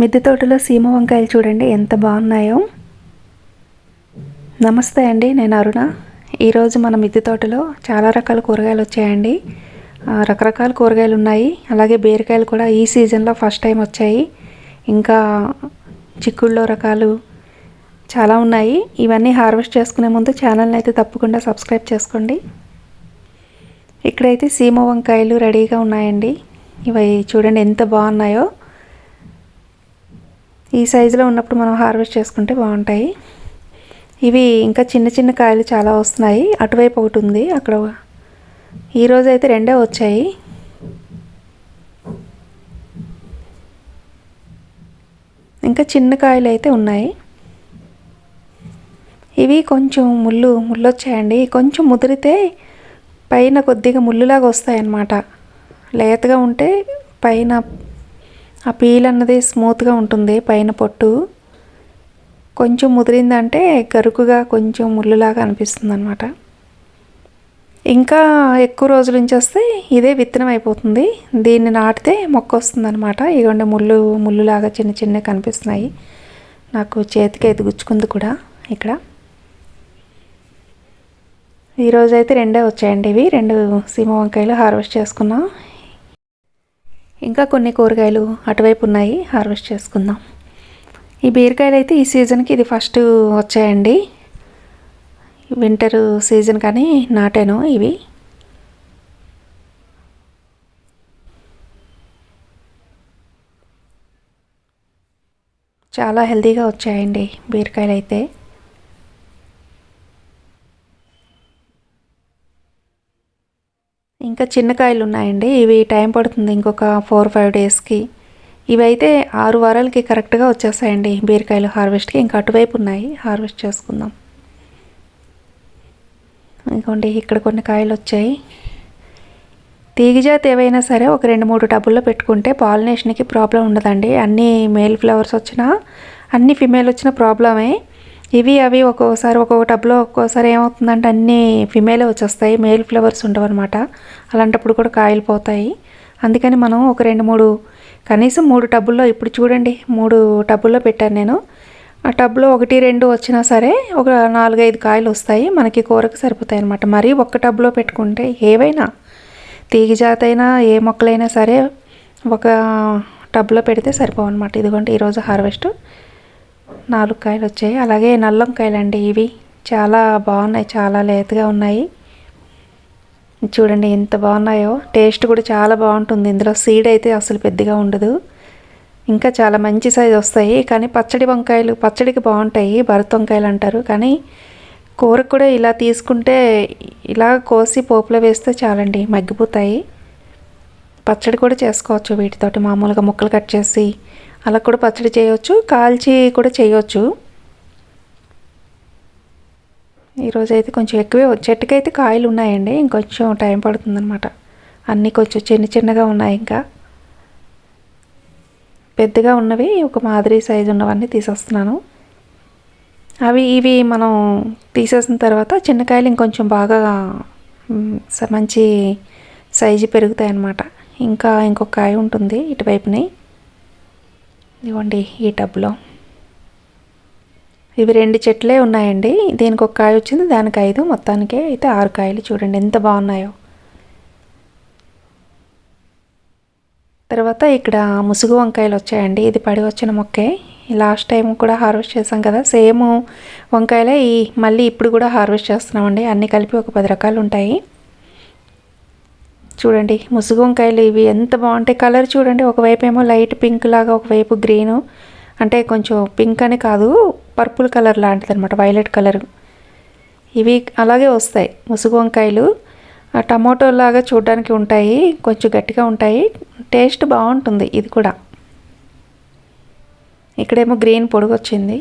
మిద్దె తోటలో సీమ వంకాయలు చూడండి ఎంత బాగున్నాయో. నమస్తే అండి నేను అరుణ. ఈరోజు మన మిద్దె తోటలో చాలా రకాల కూరగాయలు వచ్చాయండి. రకరకాల కూరగాయలు ఉన్నాయి. అలాగే బీరకాయలు కూడా ఈ సీజన్లో ఫస్ట్ టైం వచ్చాయి. ఇంకా చిక్కుళ్ళో రకాలు చాలా ఉన్నాయి. ఇవన్నీ హార్వెస్ట్ చేసుకునే ముందు ఛానల్ని అయితే తప్పకుండా సబ్స్క్రైబ్ చేసుకోండి. ఇక్కడైతే సీమ వంకాయలు రెడీగా ఉన్నాయండి. ఇవి చూడండి ఎంత బాగున్నాయో. ఈ సైజులో ఉన్నప్పుడు మనం హార్వెస్ట్ చేసుకుంటే బాగుంటాయి. ఇవి ఇంకా చిన్న చిన్న కాయలు చాలా వస్తున్నాయి. అటువైపు ఒకటి ఉంది. అక్కడ ఈరోజు అయితే రెండే వచ్చాయి. ఇంకా చిన్న కాయలు అయితే ఉన్నాయి. ఇవి కొంచెం ముళ్ళు ముళ్ళు వచ్చాయండి కొంచెం ముదిరితే పైన కొద్దిగా ముళ్ళులాగా వస్తాయి అన్నమాట లేతగా ఉంటే పైన ఆ పీల్ అన్నది స్మూత్గా ఉంటుంది పైన పొట్టు. కొంచెం ముదిరిందంటే గరుకుగా కొంచెం ముళ్ళులాగా అనిపిస్తుంది అనమాట ఇంకా ఎక్కువ రోజుల నుంచి వస్తే ఇదే విత్తనం అయిపోతుంది. దీన్ని నాటితే మొక్క వస్తుంది అనమాట ఇగోండి ముళ్ళు ముళ్ళులాగా చిన్న చిన్న కనిపిస్తున్నాయి. నాకు చేతికి అయితే గుచ్చుకుంది కూడా ఇక్కడ. ఈరోజైతే రెండే వచ్చాయండి ఇవి. రెండు సీమ వంకాయలు హార్వెస్ట్ చేసుకున్నాం. ఇంకా కొన్ని కూరగాయలు అటువైపు ఉన్నాయి హార్వెస్ట్ చేసుకుందాం. ఈ బీరకాయలు అయితే ఈ సీజన్కి ఇది ఫస్ట్ వచ్చాయండి. వింటర్ సీజన్ కానీ నాటాను ఇవి. చాలా హెల్తీగా వచ్చాయండి బీరకాయలు అయితే ఇంకా చిన్న కాయలు ఉన్నాయండి ఇవి టైం పడుతుంది ఇంకొక ఫోర్ ఫైవ్ డేస్కి. ఇవి అయితే ఆరు వారాలకి కరెక్ట్గా వచ్చేస్తాయండి బీరకాయలు హార్వెస్ట్కి. ఇంకా అటువైపు ఉన్నాయి. హార్వెస్ట్ చేసుకుందాం. ఇంకోండి ఇక్కడ కొన్ని కాయలు వచ్చాయి. తీగజాతి ఏవైనా సరే ఒక రెండు మూడు టబుల్లో పెట్టుకుంటే పాలినేషన్కి ప్రాబ్లం ఉండదండి. అన్ని మేల్ ఫ్లవర్స్ వచ్చినా అన్ని ఫిమేల్ వచ్చిన ప్రాబ్లమే. ఇవి అవి ఒక్కోసారి ఒక్కొక్క టబ్లో ఒక్కోసారి ఏమవుతుందంటే అన్ని ఫిమేలే వచ్చేస్తాయి. మేల్ ఫ్లవర్స్ ఉండవన్నమాట. అలాంటప్పుడు కూడా కాయలు పోతాయి. అందుకని మనం ఒక రెండు మూడు కనీసం మూడు టబ్బుల్లో ఇప్పుడు చూడండి మూడు టబ్బుల్లో పెట్టాను నేను. ఆ టబ్లో ఒకటి రెండు వచ్చినా సరే ఒక నాలుగైదు కాయలు వస్తాయి. మనకి కూరకు సరిపోతాయి అనమాట మరీ ఒక్క టబ్లో పెట్టుకుంటే ఏవైనా తీగ జాతి అయినా ఏ మొక్కలైనా సరే ఒక టబ్లో పెడితే సరిపోవన్నమాట. ఇదిగోండి ఈరోజు హార్వెస్ట్ నాలుగు కాయలు వచ్చాయి. అలాగే నల్లం కాయలు అండి ఇవి. చాలా బాగున్నాయి. చాలా లేతగా ఉన్నాయి. చూడండి ఎంత బాగున్నాయో. టేస్ట్ కూడా చాలా బాగుంటుంది. ఇందులో సీడ్ అయితే అసలు పెద్దగా ఉండదు. ఇంకా చాలా మంచి సైజు వస్తాయి. కానీ పచ్చడి వంకాయలు పచ్చడికి బాగుంటాయి. భరత్ వంకాయలు అంటారు. కానీ కూర కూడా ఇలా తీసుకుంటే ఇలా కోసి పోపులో వేస్తే చాలండి. మగ్గిపోతాయి. పచ్చడి కూడా చేసుకోవచ్చు వీటితోటి. మామూలుగా ముక్కలు కట్ చేసి అలా కూడా పచ్చడి చేయవచ్చు కాల్చి కూడా చేయవచ్చు ఈరోజు అయితే కొంచెం ఎక్కువే చెట్టుకైతే కాయలు ఉన్నాయండి ఇంకొంచెం టైం పడుతుందనమాట అన్నీ కొంచెం చిన్న చిన్నగా ఉన్నాయి ఇంకా. పెద్దగా ఉన్నవి ఒక మాదిరి సైజు ఉన్నవన్నీ తీసేస్తున్నాను. అవి ఇవి మనం తీసేసిన తర్వాత చిన్నకాయలు ఇంకొంచెం బాగా స- మంచి సైజు పెరుగుతాయి అన్నమాట ఇంకా ఇంకొక కాయ ఉంటుంది ఇటువైపుని. ఇవ్వండి ఈ టబ్లో. ఇవి రెండు చెట్లే ఉన్నాయండి. దీనికి ఒక కాయ వచ్చింది దానికి ఐదు. మొత్తానికే అయితే ఆరు కాయలు చూడండి ఎంత బాగున్నాయో. తర్వాత ఇక్కడ ముసుగు వంకాయలు వచ్చాయండి. ఇది పడి వచ్చిన మొక్కే. లాస్ట్ టైం కూడా హార్వెస్ట్ చేసాం కదా సేమ్ వంకాయలే. ఈ మళ్ళీ ఇప్పుడు కూడా హార్వెస్ట్ చేస్తున్నామండి. అన్నీ కలిపి ఒక పది రకాలు ఉంటాయి. చూడండి ముసుగు వంకాయలు ఇవి ఎంత బాగుంటాయి కలర్ చూడండి ఒకవైపు ఏమో లైట్ పింక్ లాగా ఒకవైపు గ్రీను. అంటే కొంచెం పింక్ అని కాదు పర్పుల్ కలర్ లాంటిది అనమాట వైలెట్ కలర్. ఇవి అలాగే వస్తాయి ముసుగు వంకాయలు టమాటో టమోటో లాగా చూడడానికి ఉంటాయి కొంచెం గట్టిగా ఉంటాయి. టేస్ట్ బాగుంటుంది ఇది కూడా. ఇక్కడేమో గ్రీన్ పొడుగు వచ్చింది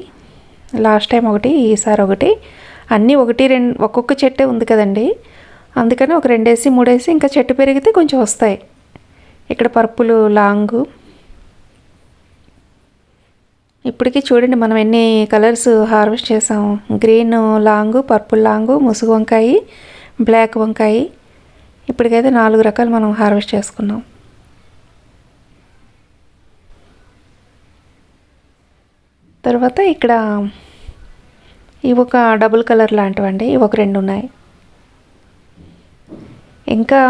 లాస్ట్ టైం ఒకటి ఈసారి ఒకటి. అన్నీ ఒకటి రెండు ఒక్కొక్క చెట్టే ఉంది కదండి. అందుకని ఒక రెండేసి మూడేసి ఇంకా చెట్టు పెరిగితే కొంచెం వస్తాయి. ఇక్కడ పర్పులు లాంగు. ఇప్పటికీ చూడండి మనం ఎన్ని కలర్స్ హార్వెస్ట్ చేసాము గ్రీన్ లాంగు పర్పుల్ లాంగు ముసుగు వంకాయ బ్లాక్ వంకాయ. ఇప్పటికైతే నాలుగు రకాలు మనం హార్వెస్ట్ చేసుకున్నాం. తర్వాత ఇక్కడ ఇవి ఒక డబుల్ కలర్ లాంటివండి. ఇవి ఒక రెండు ఉన్నాయి. ఇంకా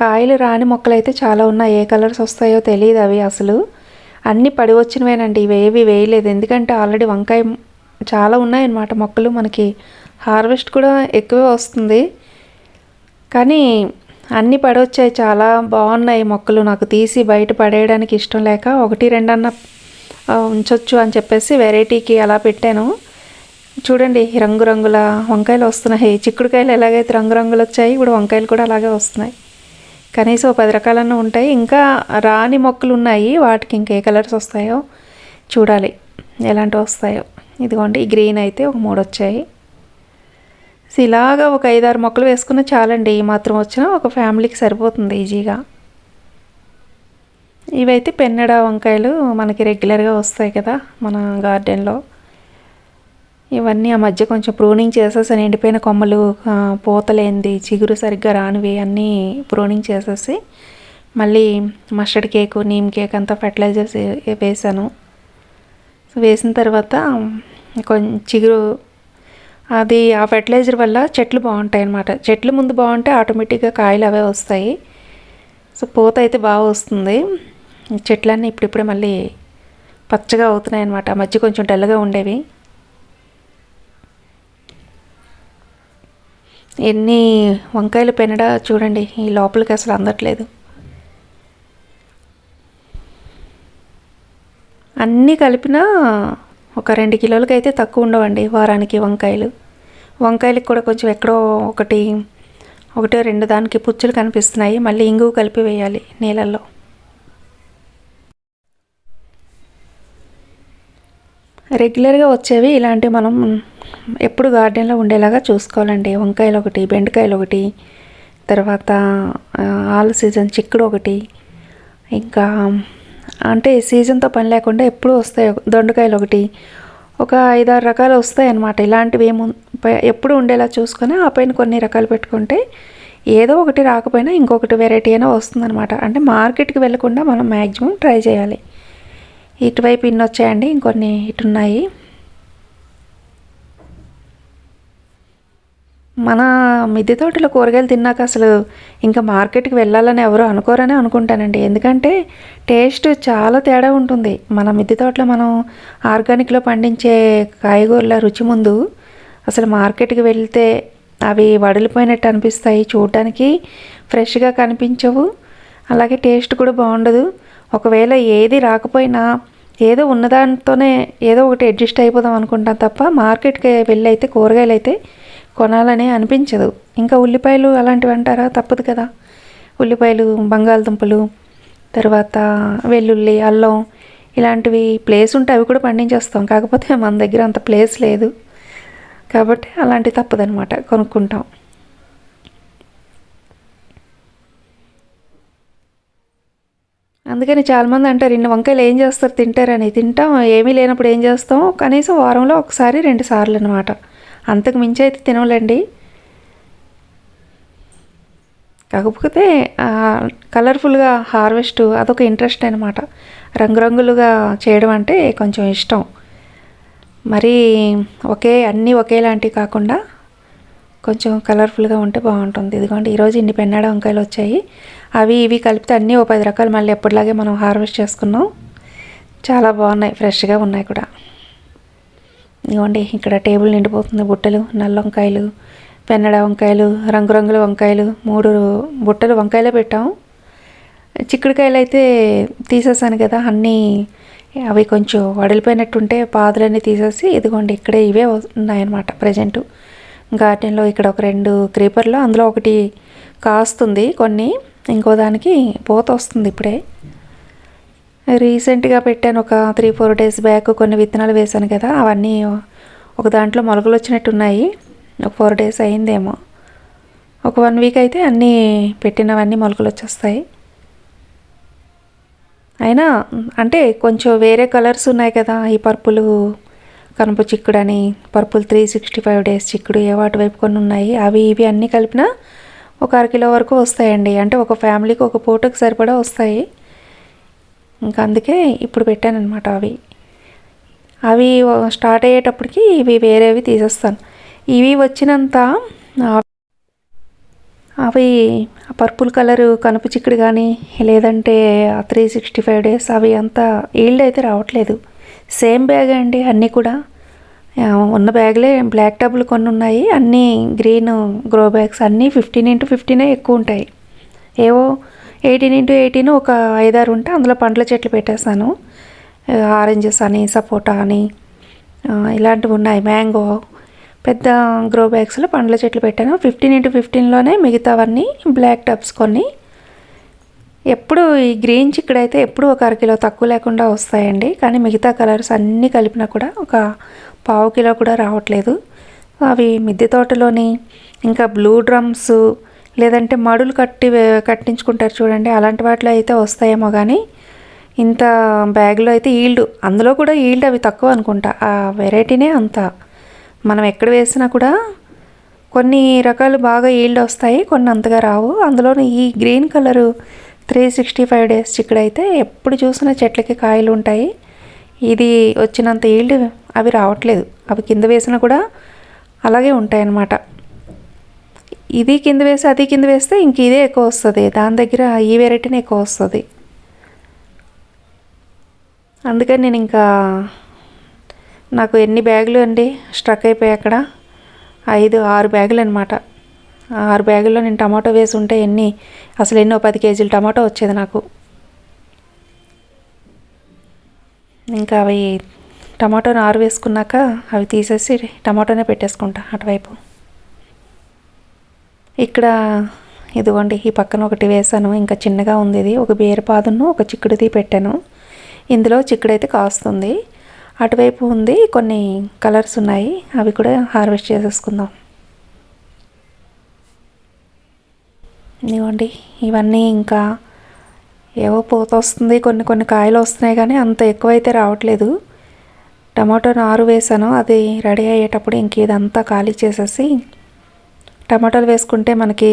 కాయలు రాని మొక్కలు అయితే చాలా ఉన్నాయి. ఏ కలర్స్ వస్తాయో తెలియదు అవి అసలు. అన్నీ పడి వచ్చినవేనండి ఇవి ఏవి వేయలేదు. ఎందుకంటే ఆల్రెడీ వంకాయ చాలా ఉన్నాయన్నమాట మొక్కలు. మనకి హార్వెస్ట్ కూడా ఎక్కువే వస్తుంది. కానీ అన్నీ పడవచ్చాయి చాలా బాగున్నాయి మొక్కలు. నాకు తీసి బయట పడేయడానికి ఇష్టం లేక ఒకటి రెండన్న ఉంచొచ్చు అని చెప్పేసి వెరైటీకి అలా పెట్టాను. చూడండి రంగురంగుల వంకాయలు వస్తున్నాయి. చిక్కుడుకాయలు ఎలాగైతే రంగురంగులు వచ్చాయి ఇప్పుడు వంకాయలు కూడా అలాగే వస్తున్నాయి. కనీసం పది రకాలన్నా ఉంటాయి. ఇంకా రాని మొక్కలు ఉన్నాయి. వాటికి ఇంకా ఏ కలర్స్ వస్తాయో చూడాలి. ఎలాంటివి వస్తాయో. ఇదిగోండి ఈ గ్రీన్ అయితే ఒక మూడు వచ్చాయి. సో ఇలాగా ఒక ఐదారు మొక్కలు వేసుకున్న చాలండి. ఈ మాత్రం వచ్చినా ఒక ఫ్యామిలీకి సరిపోతుంది ఈజీగా. ఇవైతే పెన్నెడ వంకాయలు మనకి రెగ్యులర్గా వస్తాయి కదా మన గార్డెన్లో. ఇవన్నీ ఆ మధ్య కొంచెం ప్రూనింగ్ చేసేసి ఎండిపోయిన కొమ్మలు ఆ, పూతలేంది చిగురు సరిగ్గా రానివి అన్నీ ప్రూనింగ్ చేసేసి మళ్ళీ మస్టర్డ్ కేకు నీమ్ కేక్ అంతా ఫెర్టిలైజర్స్ వేసాను. వేసిన తర్వాత కొంచెం చిగురు అది ఆ ఫెర్టిలైజర్ వల్ల చెట్లు బాగుంటాయి అన్నమాట చెట్లు ముందు బాగుంటే ఆటోమేటిక్గా కాయలు అవే వస్తాయి. సో పూత అయితే బాగా వస్తుంది. చెట్లన్నీ ఇప్పుడిప్పుడే మళ్ళీ పచ్చగా అవుతున్నాయి అన్నమాట ఆ మధ్య కొంచెం డల్గా ఉండేవి. ఎన్ని వంకాయలు పెనడా చూడండి ఈ లోపలికి అసలు అందట్లేదు. అన్నీ కలిపినా ఒక రెండు కిలోలకి అయితే తక్కువ ఉండవండి వారానికి వంకాయలు. వంకాయలకి కూడా కొంచెం ఎక్కడో ఒకటి ఒకటో రెండు దానికి పుచ్చులు కనిపిస్తున్నాయి మళ్ళీ ఇంగువ కలిపి వేయాలి నీళ్ళల్లో. రెగ్యులర్గా వచ్చేవి ఇలాంటివి మనం ఎప్పుడు గార్డెన్లో ఉండేలాగా చూసుకోవాలండి. వంకాయలు ఒకటి బెండకాయలు ఒకటి తర్వాత ఆల్ సీజన్ చిక్కుడు ఒకటి. ఇంకా అంటే సీజన్తో పని లేకుండా ఎప్పుడు వస్తాయి దొండకాయలు ఒకటి. ఒక ఐదారు రకాలు వస్తాయి అన్నమాట ఇలాంటివి ఏము ఎప్పుడు ఉండేలా చూసుకొని ఆ పైన కొన్ని రకాలు పెట్టుకుంటే ఏదో ఒకటి రాకపోయినా ఇంకొకటి వెరైటీ అయినా వస్తుందన్నమాట. అంటే మార్కెట్కి వెళ్ళకుండా మనం మ్యాక్సిమం ట్రై చేయాలి. ఇటువైపు ఇన్ని వచ్చాయండి ఇంకొన్ని ఇటు మన మిద్దె తోటలో కూరగాయలు తిన్నాక అసలు ఇంకా మార్కెట్కి వెళ్ళాలని ఎవరు అనుకోరని అనుకుంటానండి. ఎందుకంటే టేస్ట్ చాలా తేడా ఉంటుంది. మన మిద్దె తోటలో మనం ఆర్గానిక్లో పండించే కాయగూరల రుచి ముందు అసలు మార్కెట్కి వెళ్తే అవి వడిలిపోయినట్టు అనిపిస్తాయి. చూడటానికి ఫ్రెష్గా కనిపించవు. అలాగే టేస్ట్ కూడా బాగుండదు. ఒకవేళ ఏది రాకపోయినా ఏదో ఉన్నదానితోనే ఏదో ఒకటి అడ్జస్ట్ అయిపోదాం అనుకుంటాం తప్ప మార్కెట్కి వెళ్ళి అయితే కూరగాయలు అయితే కొనాలనే అనిపించదు. ఇంకా ఉల్లిపాయలు అలాంటివి అంటారా? తప్పదు కదా. ఉల్లిపాయలు బంగాళదుంపలు తర్వాత వెల్లుల్లి అల్లం ఇలాంటివి ప్లేస్ ఉంటే అవి కూడా పండించేస్తాం. కాకపోతే మన దగ్గర అంత ప్లేస్ లేదు. కాబట్టి అలాంటి తప్పదనమాట కొనుక్కుంటాం. అందుకని చాలామంది అంటారు ఇన్ని వంకాయలు ఏం చేస్తారు? తింటారని. తింటాం. ఏమీ లేనప్పుడు ఏం చేస్తాం? కనీసం వారంలో ఒకసారి రెండు సార్లు అనమాట అంతకు మించి అయితే తినలేండి కాకపోతే కలర్ఫుల్గా హార్వెస్ట్ అదొక ఇంట్రెస్ట్ అనమాట రంగురంగులుగా చేయడం అంటే కొంచెం ఇష్టం. మరి ఒకే అన్నీ ఒకేలాంటివి కాకుండా కొంచెం కలర్ఫుల్గా ఉంటే బాగుంటుంది. ఇదిగోండి ఈరోజు ఇన్ని పెన్నాడ వంకాయలు వచ్చాయి. అవి ఇవి కలిపితే అన్నీ ఓ పది రకాలు మళ్ళీ ఎప్పటిలాగే మనం హార్వెస్ట్ చేసుకున్నాం. చాలా బాగున్నాయి ఫ్రెష్గా ఉన్నాయి కూడా. ఇదిగోండి ఇక్కడ టేబుల్ నిండిపోతుంది బుట్టలు నల్ల వంకాయలు పెన్నడ వంకాయలు రంగురంగుల వంకాయలు మూడు బుట్టలు వంకాయలే పెట్టాం చిక్కుడుకాయలు అయితే తీసేసాను కదా అన్నీ అవి కొంచెం వడిలిపోయినట్టుంటే పాదులన్నీ తీసేసి ఇదిగోండి ఇక్కడే ఇవే ఉన్నాయన్నమాట ప్రజెంటు. గార్డెన్లో ఇక్కడ ఒక రెండు క్రీపర్లు అందులో ఒకటి కాస్తుంది కొన్ని ఇంకో దానికి పూత వస్తుంది ఇప్పుడే. రీసెంట్గా పెట్టాను ఒక త్రీ ఫోర్ డేస్ బ్యాక్ కొన్ని విత్తనాలు వేశాను కదా అవన్నీ ఒక దాంట్లో మొలకలు వచ్చినట్టు ఉన్నాయి ఒక ఫోర్ డేస్ అయిందేమో. ఒక వన్ వీక్ అయితే అన్నీ పెట్టినవన్నీ మొలకలు వచ్చేస్తాయి. అయినా అంటే కొంచెం వేరే కలర్స్ ఉన్నాయి కదా ఈ పర్పులు కనుపు చిక్కుడు అని purple three sixty five days చిక్కుడు ఏ వాటి వైపు కొన్ని ఉన్నాయి. అవి ఇవి అన్నీ కలిపినా ఒక అరకిలో వరకు వస్తాయండి. అంటే ఒక ఫ్యామిలీకి ఒక పూటకు సరిపడా వస్తాయి. ఇంకా అందుకే ఇప్పుడు పెట్టానన్నమాట అవి. అవి స్టార్ట్ అయ్యేటప్పటికి ఇవి వేరేవి తీసేస్తాను. ఇవి వచ్చినంత అవి పర్పుల్ కలరు కనుపు చిక్కుడు కానీ లేదంటే త్రీ సిక్స్టీ ఫైవ్ డేస్ అవి అంతా ఈల్డ్ అయితే రావట్లేదు. సేమ్ బ్యాగ్ అండి అన్నీ కూడా. ఉన్న బ్యాగ్లే బ్లాక్ టబ్బులు కొన్ని ఉన్నాయి అన్నీ గ్రీన్ గ్రో బ్యాగ్స్ అన్నీ ఫిఫ్టీన్ ఇంటూ ఫిఫ్టీనే ఎక్కువ ఉంటాయి. ఏవో ఎయిటీన్ ఇంటూ ఎయిటీన్ ఒక ఐదారు ఉంటే అందులో పండ్ల చెట్లు పెట్టేసాను ఆరెంజెస్ అని సపోటా అని ఇలాంటివి ఉన్నాయి. మ్యాంగో పెద్ద గ్రో బ్యాగ్స్లో పండ్ల చెట్లు పెట్టాను. ఫిఫ్టీన్ ఇంటూ ఫిఫ్టీన్లోనే మిగతావన్నీ బ్లాక్ టబ్స్ కొన్ని. ఎప్పుడు ఈ గ్రీన్ చిక్కుడు ఎప్పుడు ఒక అరకిలో తక్కువ లేకుండా వస్తాయండి. కానీ మిగతా కలర్స్ అన్నీ కలిపినా కూడా ఒక పావు కిలో కూడా రావట్లేదు. అవి మిద్దె తోటలోని ఇంకా బ్లూ డ్రమ్స్ లేదంటే మడులు కట్టి కట్టించుకుంటారు చూడండి. అలాంటి వాటిలో అయితే వస్తాయేమో కానీ ఇంత బ్యాగ్లో అయితే ఈల్డ్. అందులో కూడా ఈల్డ్ అవి తక్కువ అనుకుంటా. ఆ వెరైటీనే అంత. మనం ఎక్కడ వేసినా కూడా కొన్ని రకాలు బాగా ఈల్డ్ వస్తాయి కొన్ని అంతగా రావు. అందులోనూ ఈ green colour three sixty five days చిక్కుడైతే ఎప్పుడు చూసినా చెట్లకి కాయలు ఉంటాయి. ఇది వచ్చినంత ఈల్డ్ అవి రావట్లేదు. అవి కింద వేసినా కూడా అలాగే ఉంటాయి అన్నమాట ఇది కింద వేసి అది కింద వేస్తే ఇంక ఇదే ఎక్కువ వస్తుంది. దాని దగ్గర ఈ వెరైటీనే ఎక్కువ వస్తుంది. అందుకని నేను ఇంకా నాకు ఎన్ని బ్యాగులు అండి? స్ట్రక్ అయిపోయాయి అక్కడ ఐదు ఆరు బ్యాగులు అనమాట ఆరు బ్యాగుల్లో నేను టమాటో వేసి ఉంటే ఎన్ని? అసలు ఎన్నో పది కేజీలు టమాటో వచ్చేది నాకు. ఇంకా అవి టమాటోని ఆరు వేసుకున్నాక అవి తీసేసి టమాటోనే పెట్టేసుకుంటా అటువైపు. ఇక్కడ ఇదిగోండి ఈ పక్కన ఒకటి వేసాను ఇంకా చిన్నగా ఉంది ఇది. ఒక బీరపాదును ఒక చిక్కుడుది పెట్టాను. ఇందులో చిక్కుడైతే కాస్తుంది. అటువైపు ఉంది కొన్ని కలర్స్ ఉన్నాయి. అవి కూడా హార్వెస్ట్ చేసేసుకుందాం. ఇదిగోండి ఇవన్నీ ఇంకా ఏవో పూత వస్తుంది. కొన్ని కొన్ని కాయలు వస్తున్నాయి కానీ అంత ఎక్కువైతే రావట్లేదు. టమాటో నారు వేసాను అది రెడీ అయ్యేటప్పుడు ఇంక ఇదంతా ఖాళీ చేసేసి టమాటాలు వేసుకుంటే మనకి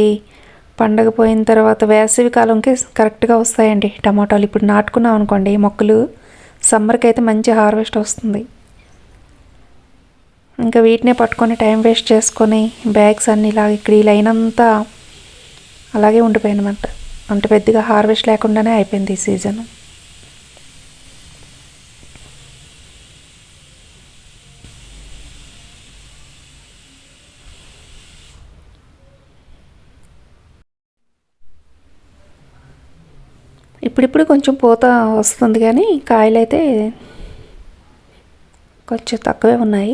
పండగ పోయిన తర్వాత వేసవి కాలంకి కరెక్ట్గా వస్తాయండి టమాటాలు. ఇప్పుడు నాటుకున్నాం అనుకోండి మొక్కలు సమ్మర్కి అయితే మంచి హార్వెస్ట్ వస్తుంది. ఇంకా వీటినే పట్టుకొని టైం వేస్ట్ చేసుకొని బ్యాగ్స్ అన్నీ ఇలా ఇక్కడ ఈ లైన్ అంతా అలాగే ఉండిపోయినమాట అంటే పెద్దగా హార్వెస్ట్ లేకుండానే అయిపోయింది ఈ సీజన్. ఇప్పుడిప్పుడు కొంచెం పూత వస్తుంది కానీ కాయలు అయితే కొంచెం తక్కువే ఉన్నాయి.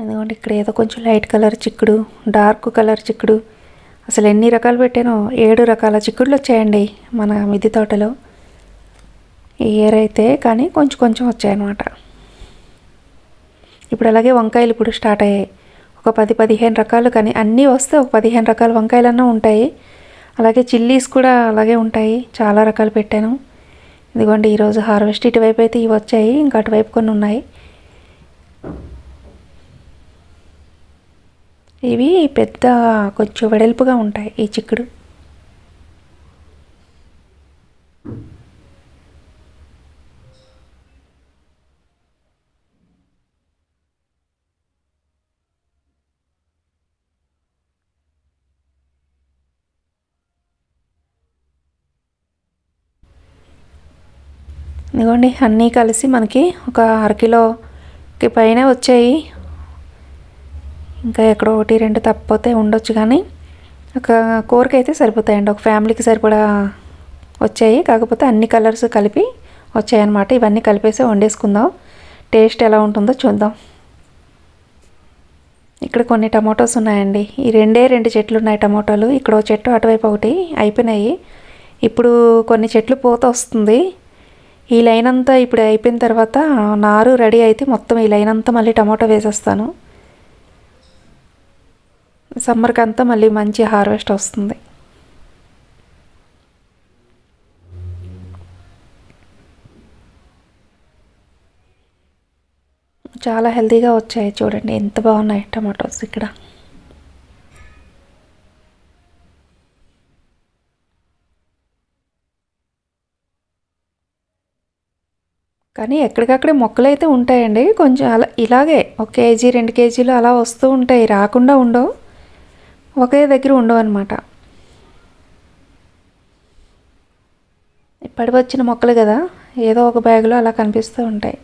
ఎందుకంటే ఇక్కడ ఏదో కొంచెం లైట్ కలర్ చిక్కుడు డార్క్ కలర్ చిక్కుడు. అసలు ఎన్ని రకాలు పెట్టానో ఏడు రకాల చిక్కుడులు వచ్చాయండి మన మిద్ది తోటలో. ఈ ఇయర్ అయితే కానీ కొంచెం కొంచెం వచ్చాయన్నమాట. ఇప్పుడు అలాగే వంకాయలు ఇప్పుడు స్టార్ట్ అయ్యాయి. ఒక పది పదిహేను రకాలు కానీ అన్నీ వస్తే ఒక పదిహేను రకాల వంకాయలన్నా ఉంటాయి. అలాగే చిల్లీస్ కూడా అలాగే ఉంటాయి. చాలా రకాలు పెట్టాను. ఇదిగోండి ఈరోజు హార్వెస్ట్ ఇటువైపు అయితే ఇవి వచ్చాయి. ఇంకా అటువైపు కొన్ని ఉన్నాయి. ఇవి పెద్ద కొంచెం వెడల్పుగా ఉంటాయి ఈ చిక్కుడు. ఇదిగోండి అన్నీ కలిసి మనకి ఒక అరకిలోకి పైన వచ్చాయి. ఇంకా ఎక్కడో ఒకటి రెండు తప్పపోతే ఉండొచ్చు కానీ ఒక కూరకి అయితే సరిపోతాయండి. ఒక ఫ్యామిలీకి సరిపడా వచ్చాయి. కాకపోతే అన్ని కలర్స్ కలిపి వచ్చాయన్నమాట. ఇవన్నీ కలిపేసి వండేసుకుందాం. టేస్ట్ ఎలా ఉంటుందో చూద్దాం. ఇక్కడ కొన్ని టమాటోస్ ఉన్నాయండి. ఈ రెండే రెండు చెట్లు ఉన్నాయి టమాటోలు. ఇక్కడ ఒక చెట్టు అటువైపు ఒకటి అయిపోయినాయి. ఇప్పుడు కొన్ని చెట్లు పూత వస్తుంది. ఈ లైన్ అంతా ఇప్పుడు అయిపోయిన తర్వాత నారు రెడీ అయితే మొత్తం ఈ లైన్ అంతా మళ్ళీ టమాటో వేసేస్తాను. సమ్మర్కి అంతా మళ్ళీ మంచి హార్వెస్ట్ వస్తుంది. చాలా హెల్తీగా వచ్చాయి చూడండి ఎంత బాగున్నాయి టమాటోస్ ఇక్కడ. కానీ ఎక్కడికక్కడే మొక్కలు అయితే ఉంటాయండి. కొంచెం అలా ఇలాగే ఒక కేజీ రెండు కేజీలు అలా వస్తూ ఉంటాయి. రాకుండా ఉండవు. ఒకే దగ్గర ఉండవు అనమాట ఇప్పటి వచ్చిన మొక్కలు కదా ఏదో ఒక బ్యాగులో అలా కనిపిస్తూ ఉంటాయి.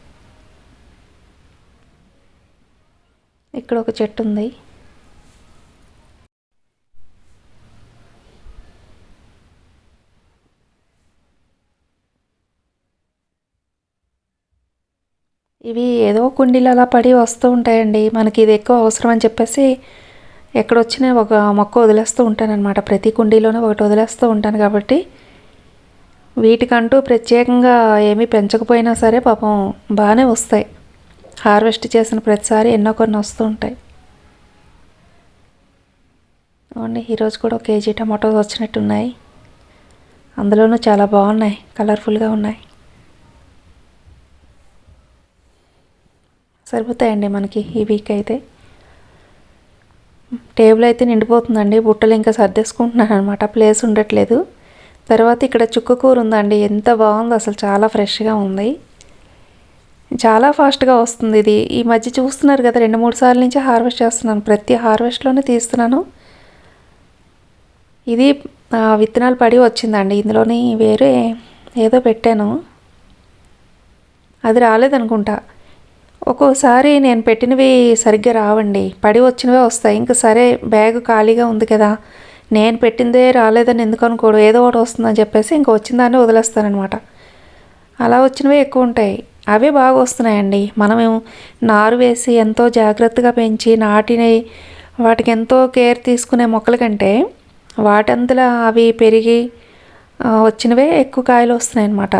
ఇక్కడ ఒక చెట్టు ఉంది. ఇవి ఏదో కుండీలు అలా పడి వస్తూ ఉంటాయండి. మనకి ఇది ఎక్కువ అవసరం అని చెప్పేసి ఎక్కడొచ్చినా ఒక మొక్క వదిలేస్తూ ఉంటానన్నమాట. ప్రతి కుండీలోనే ఒకటి వదిలేస్తూ ఉంటాను కాబట్టి వీటికంటూ ప్రత్యేకంగా ఏమీ పెంచకపోయినా సరే పాపం బాగానే వస్తాయి. హార్వెస్ట్ చేసిన ప్రతిసారి ఎన్నో కొన్ని వస్తూ ఉంటాయి. అవునండి ఈరోజు కూడా ఒక కేజీ టమాటోస్ వచ్చినట్టు ఉన్నాయి అందులోనూ చాలా బాగున్నాయి. కలర్ఫుల్గా ఉన్నాయి. సరిపోతాయండి మనకి ఈ వీక్ అయితే. టేబుల్ అయితే నిండిపోతుందండి. బుట్టలు ఇంకా సర్దేసుకుంటున్నాను అనమాట ప్లేస్ ఉండట్లేదు. తర్వాత ఇక్కడ చుక్క కూర ఉందండి. ఎంత బాగుందో అసలు చాలా ఫ్రెష్గా ఉంది. చాలా ఫాస్ట్గా వస్తుంది ఇది. ఈ మధ్య చూస్తున్నారు కదా రెండు మూడు సార్లు నుంచి హార్వెస్ట్ చేస్తున్నాను. ప్రతి హార్వెస్ట్లోనే తీస్తున్నాను. ఇది విత్తనాలు పడి వచ్చిందండి. ఇందులోని వేరే ఏదో పెట్టాను. అది రాలేదనుకుంటా. ఒక్కోసారి నేను పెట్టినవి సరిగ్గా రావండి. పడి వచ్చినవే వస్తాయి. ఇంకా సరే బ్యాగ్ ఖాళీగా ఉంది కదా. నేను పెట్టిందే రాలేదని ఎందుకు అనుకోడు? ఏదో ఒకటి వస్తుందని చెప్పేసి ఇంక వచ్చిందాన్ని వదిలేస్తానమాట అలా వచ్చినవే ఎక్కువ ఉంటాయి. అవే బాగా వస్తున్నాయండి. మనం నారు వేసి ఎంతో జాగ్రత్తగా పెంచి నాటిని వాటికి ఎంతో కేర్ తీసుకునే మొక్కల కంటే వాటంతలా అవి పెరిగి వచ్చినవే ఎక్కువ కాయలు వస్తున్నాయి అన్నమాట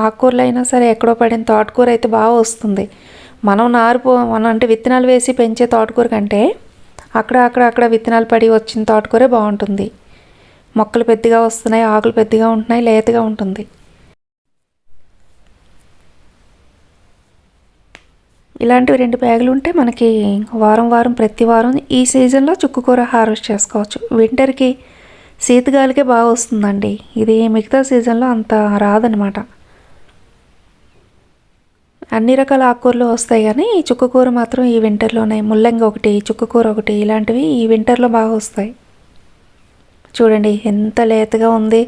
ఆకుకూరలు అయినా సరే ఎక్కడో పడిన తోటకూర అయితే బాగా వస్తుంది. మనం నారుపో మనం అంటే విత్తనాలు వేసి పెంచే తోటకూర కంటే అక్కడ అక్కడ అక్కడ విత్తనాలు పడి వచ్చిన తోటకూరే బాగుంటుంది. మొక్కలు పెద్దగా వస్తున్నాయి ఆకులు పెద్దగా ఉంటున్నాయి లేతగా ఉంటుంది. ఇలాంటివి రెండు బ్యాగులు ఉంటే మనకి వారం వారం ప్రతి వారం ఈ సీజన్లో చుక్కుకూర హార్వెస్ట్ చేసుకోవచ్చు. వింటర్కి శీతగాలికే బాగా వస్తుందండి. ఇది మిగతా సీజన్లో అంత రాదనమాట. అన్ని రకాల ఆకుకూరలు వస్తాయి కానీ ఈ చుక్కకూర మాత్రం ఈ వింటర్లోనే. ముల్లంగి ఒకటి చుక్కకూర ఒకటి ఇలాంటివి ఈ వింటర్లో బాగా వస్తాయి. చూడండి ఎంత లేతగా ఉంది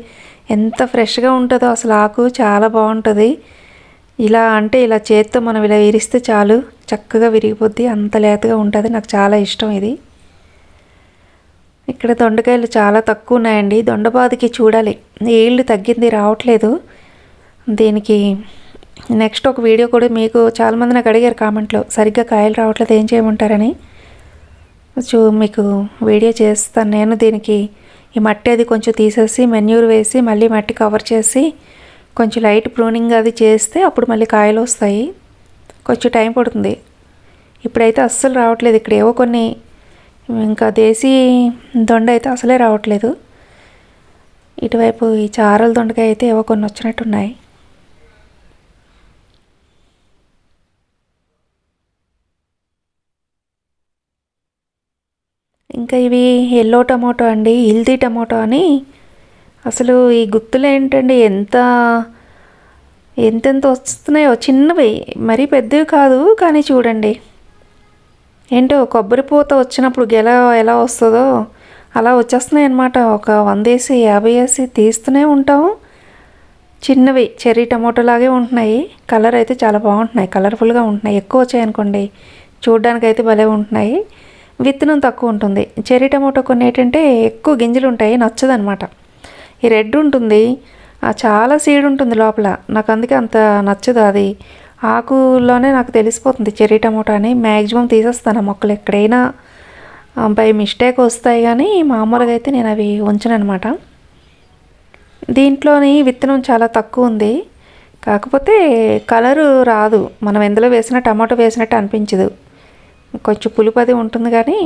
ఎంత ఫ్రెష్గా ఉంటుందో అసలు ఆకు చాలా బాగుంటుంది. ఇలా అంటే ఇలా చేత్తో మనం ఇలా విరిస్తే చాలు చక్కగా విరిగిపోద్ది అంత లేతగా ఉంటుంది. నాకు చాలా ఇష్టం ఇది. ఇక్కడ దొండకాయలు చాలా తక్కువ ఉన్నాయండి. దొండపాదికి చూడాలి. ఏళ్ళు తగ్గింది రావట్లేదు. దీనికి నెక్స్ట్ ఒక వీడియో కూడా మీకు చాలామంది నాకు అడిగారు కామెంట్లో సరిగ్గా కాయలు రావట్లేదు ఏం చేయమంటారని. చూ మీకు వీడియో చేస్తాను. నేను దీనికి ఈ మట్టి అది కొంచెం తీసేసి మెన్యూర్ వేసి మళ్ళీ మట్టి కవర్ చేసి కొంచెం లైట్ ప్రూనింగ్ అది చేస్తే అప్పుడు మళ్ళీ కాయలు వస్తాయి. కొంచెం టైం పడుతుంది. ఇప్పుడైతే అస్సలు రావట్లేదు. ఇక్కడ ఏవో కొన్ని ఇంకా దేశీ దొండ అయితే అసలే రావట్లేదు. ఇటువైపు ఈ చారల దొండకాయ అయితే ఏవో కొన్ని వచ్చినట్టున్నాయి. ఇంకా ఇవి ఎల్లో టమాటో అండి ఇల్దీ టమాటో అని. అసలు ఈ గుత్తులు ఏంటండి ఎంత ఎంతెంత వస్తున్నాయో. చిన్నవి మరీ పెద్దవి కాదు కానీ చూడండి. ఏంటో కొబ్బరి పూత వచ్చినప్పుడు గెల ఎలా వస్తుందో. అలా వచ్చేస్తున్నాయి అనమాట ఒక వంద వేసి యాభై వేసి తీస్తూనే ఉంటాం. చిన్నవి చెర్రీ టమాటో లాగే ఉంటున్నాయి. కలర్ అయితే చాలా బాగుంటున్నాయి. కలర్ఫుల్గా ఉంటున్నాయి. ఎక్కువ వచ్చాయి అనుకోండి అయితే భలే ఉంటున్నాయి. విత్తనం తక్కువ ఉంటుంది. చెర్రీ టమాటో కొన్ని ఏంటంటే ఎక్కువ గింజలు ఉంటాయి నచ్చదనమాట. ఈ రెడ్ ఉంటుంది చాలా సీడ్ ఉంటుంది లోపల. నాకు అందుకే అంత నచ్చదు అది. ఆకులోనే నాకు తెలిసిపోతుంది చెర్రీ టమాటో అని. మ్యాక్సిమం తీసేస్తాను ఆ మొక్కలు ఎక్కడైనా. బై మిస్టేక్ వస్తాయి కానీ మామూలుగా అయితే నేను అవి ఉంచను అనమాట దీంట్లోని విత్తనం చాలా తక్కువ ఉంది. కాకపోతే కలరు రాదు. మనం ఎందులో వేసిన టమాటో వేసినట్టు అనిపించదు. కొంచెం పులుపది ఉంటుంది కానీ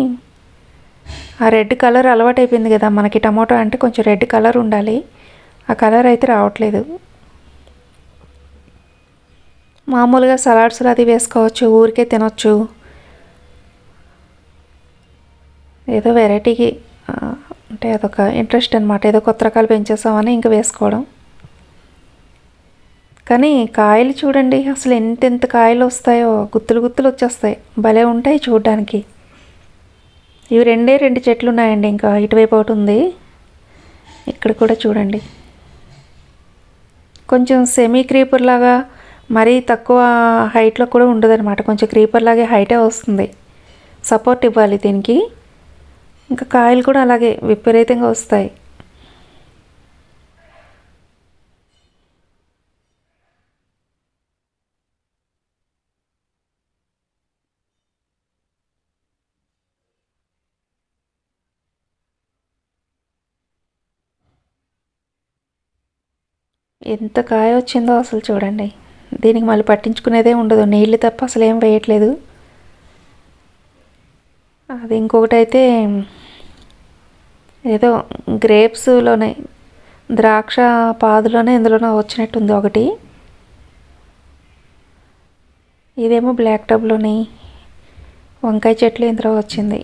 ఆ రెడ్ కలర్ అలవాటు అయిపోయింది కదా. మనకి టమాటో అంటే కొంచెం రెడ్ కలర్ ఉండాలి. ఆ కలర్ అయితే రావట్లేదు. మామూలుగా సలాడ్స్లో అది వేసుకోవచ్చు ఊరికే తినొచ్చు. ఏదో వెరైటీకి అంటే అదొక ఇంట్రెస్ట్ అనమాట ఏదో కొత్త రకాలు పెంచేసామని ఇంకా వేసుకోవడం. కానీ కాయలు చూడండి అసలు ఎంతెంత కాయలు వస్తాయో. గుత్తులు గుత్తులు వచ్చేస్తాయి. భలే ఉంటాయి చూడడానికి. ఇవి రెండే రెండు చెట్లు ఉన్నాయండి ఇంకా ఇటువైపు ఒకటి ఉంది. ఇక్కడ కూడా చూడండి. కొంచెం సెమీ క్రీపర్ లాగా మరీ తక్కువ హైట్లో కూడా ఉండదన్నమాట. కొంచెం క్రీపర్ లాగే హైటే వస్తుంది. సపోర్ట్ ఇవ్వాలి దీనికి. ఇంకా కాయలు కూడా అలాగే విపరీతంగా వస్తాయి. ఎంత కాయ వచ్చిందో అసలు చూడండి. దీనికి మళ్ళీ పట్టించుకునేదే ఉండదు. నీళ్ళు తప్ప అసలు ఏం వేయట్లేదు. అది ఇంకొకటి అయితే ఏదో గ్రేప్స్లోనే ద్రాక్ష పాదులోనే ఇందులోనే వచ్చినట్టుంది ఒకటి. ఇదేమో బ్లాక్ టబ్లోని వంకాయ చెట్లు ఇందులో వచ్చింది.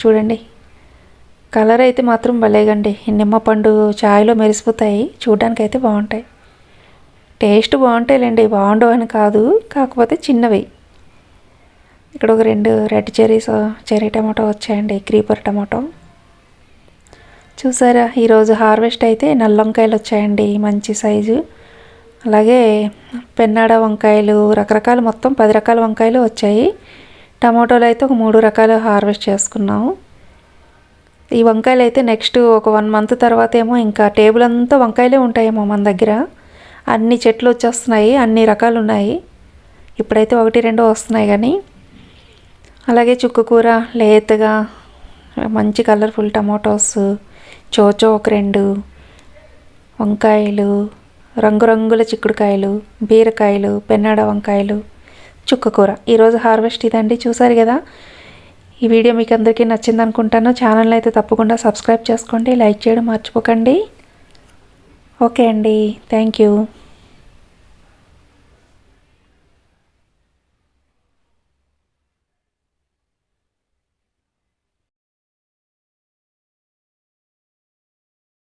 చూడండి. కలర్ అయితే మాత్రం భలేగండి. నిమ్మ పండు చాయ్లో మెరిసిపోతాయి. చూడడానికి అయితే బాగుంటాయి. టేస్ట్ బాగుంటాయిలేండి. బాగుండవు అని కాదు. కాకపోతే చిన్నవి. ఇక్కడ ఒక రెండు రెడ్ చెరీస్ చెర్రీ టమాటో వచ్చాయండి. Creeper tomato. చూసారా? ఈరోజు హార్వెస్ట్ అయితే నల్ల వంకాయలు వచ్చాయండి. మంచి సైజు. అలాగే పెన్నాడ వంకాయలు రకరకాల మొత్తం పది రకాల వంకాయలు వచ్చాయి. టమాటోలు అయితే ఒక మూడు రకాలు హార్వెస్ట్ చేసుకున్నాము. ఈ వంకాయలు అయితే నెక్స్ట్ ఒక వన్ మంత్ తర్వాత ఏమో ఇంకా టేబుల్ అంతా వంకాయలే ఉంటాయేమో మన దగ్గర. అన్ని చెట్లు వచ్చేస్తున్నాయి అన్ని రకాలు ఉన్నాయి. ఇప్పుడైతే ఒకటి రెండు వస్తున్నాయి కానీ. అలాగే చుక్కకూర లేతగా మంచి కలర్ఫుల్ టమాటోస్ చోచో ఒక రెండు వంకాయలు రంగురంగుల చిక్కుడుకాయలు బీరకాయలు పెన్నాడ వంకాయలు చుక్కకూర ఈరోజు హార్వెస్ట్ ఇదండి చూసారు కదా? ఈ వీడియో మీకు అందరికీ నచ్చింది అనుకుంటాను ఛానల్ అయితే తప్పకుండా సబ్స్క్రైబ్ చేసుకోండి లైక్ చేయడం మర్చిపోకండి. ఓకే అండి. Thank you